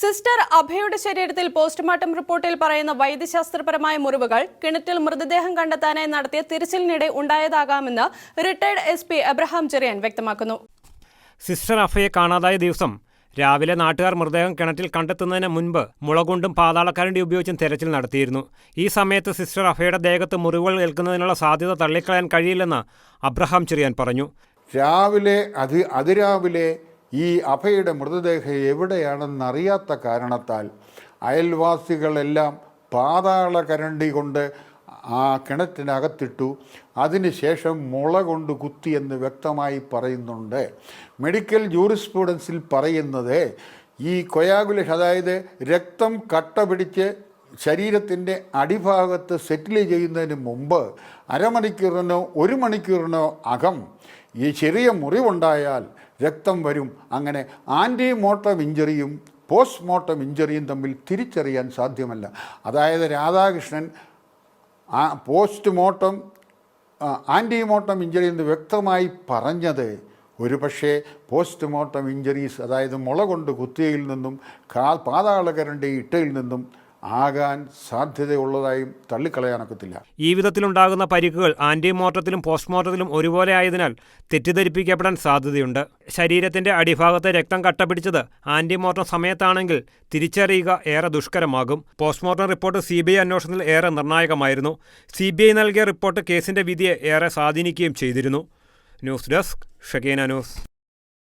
Sister അഭയുടെ ശരീരത്തിൽ postmortem റിപ്പോർട്ടിൽ പറയുന്ന വൈദ്യശാസ്ത്രപരമായ മുറിവുകൾ കിണറ്റിൽ മൃതദേഹം കണ്ടെത്താനായി നടത്തിയ തിരച്ചിലിനിടെ ഉണ്ടായതാകാമെന്ന് retired S P Abraham Cherian വ്യക്തമാക്കുന്നു. സിസ്റ്റർ അഫയെ കാണാതായ ദിവസം രാവിലെ നാട്ടുകാർ മൃതദേഹം കിണറ്റിൽ കണ്ടെത്തുന്നതിന് മുൻപ് മുളകൊണ്ടും പാതാളക്കരണ്ടി ഉപയോഗിച്ചും തെരച്ചിൽ നടത്തിയിരുന്നു. ഈ സമയത്ത് സിസ്റ്റർ അഫയുടെ ദേഹത്ത് മുറിവുകൾ ഏൽക്കുന്നതിനുള്ള സാധ്യത തള്ളിക്കളയാൻ കഴിയില്ലെന്ന് അബ്രഹാം ചെറിയാൻ പറഞ്ഞു. രാവിലെ അതി അതിരാവിലെ ഈ അഭയുടെ മൃതദേഹം എവിടെയാണെന്നറിയാത്ത കാരണത്താൽ അയൽവാസികളെല്ലാം പാതാള കരണ്ടി കൊണ്ട് ആ കിണറ്റിനകത്തിട്ടു. അതിനുശേഷം മുള കൊണ്ട് കുത്തിയെന്ന് വ്യക്തമായി പറയുന്നുണ്ട്. മെഡിക്കൽ ജൂറിസ്പ്രുഡൻസിൽ പറയുന്നത് ഈ കൊയാഗുലേഷൻ അതായത് രക്തം കട്ട പിടിച്ച് ശരീരത്തിന്റെ അടിഭാഗത്ത് സെറ്റിൽ ചെയ്യുന്നതിന് മുമ്പ് അരമണിക്കൂറിനോ ഒരു മണിക്കൂറിനോ അകം ഈ ചെറിയ മുറിവുണ്ടായാൽ രക്തം വരും. അങ്ങനെ ആന്റി മോട്ടം ഇഞ്ചറിയും പോസ്റ്റ്മോർട്ടം ഇഞ്ചറിയും തമ്മിൽ തിരിച്ചറിയാൻ സാധ്യമല്ല. അതായത് രാധാകൃഷ്ണൻ ആ പോസ്റ്റ്മോർട്ടം ആന്റിമോർട്ടം ഇഞ്ചറി എന്ന് വ്യക്തമായി പറഞ്ഞത് ഒരു പക്ഷേ പോസ്റ്റ്മോർട്ടം ഇഞ്ചറീസ് അതായത് മുള കൊണ്ട് കുത്തിയയിൽ നിന്നും കാ പാതാളകരന്റെ ഇട്ടയിൽ നിന്നും ആകാൻ സാധ്യതയുള്ളതായും തള്ളിക്കളയാനൊക്കത്തില്ല. ഈ വിധത്തിലുണ്ടാകുന്ന പരിക്കുകൾ ആന്റിമോർട്ടത്തിലും പോസ്റ്റ്മോർട്ടത്തിലും ഒരുപോലെ ആയതിനാൽ തെറ്റിദ്ധരിപ്പിക്കപ്പെടാൻ സാധ്യതയുണ്ട്. ശരീരത്തിന്റെ അടിഭാഗത്തെ രക്തം കട്ടപിടിച്ചത് ആന്റിമോർട്ടം സമയത്താണെങ്കിൽ തിരിച്ചറിയുക ഏറെ ദുഷ്കരമാകും. Postmortem report C B I അന്വേഷണത്തിൽ ഏറെ നിർണായകമായിരുന്നു. സി ബി ഐ നൽകിയ റിപ്പോർട്ട് കേസിന്റെ വിധിയെ ഏറെ സ്വാധീനിക്കുകയും ചെയ്തിരുന്നു. News desk Shakeena news.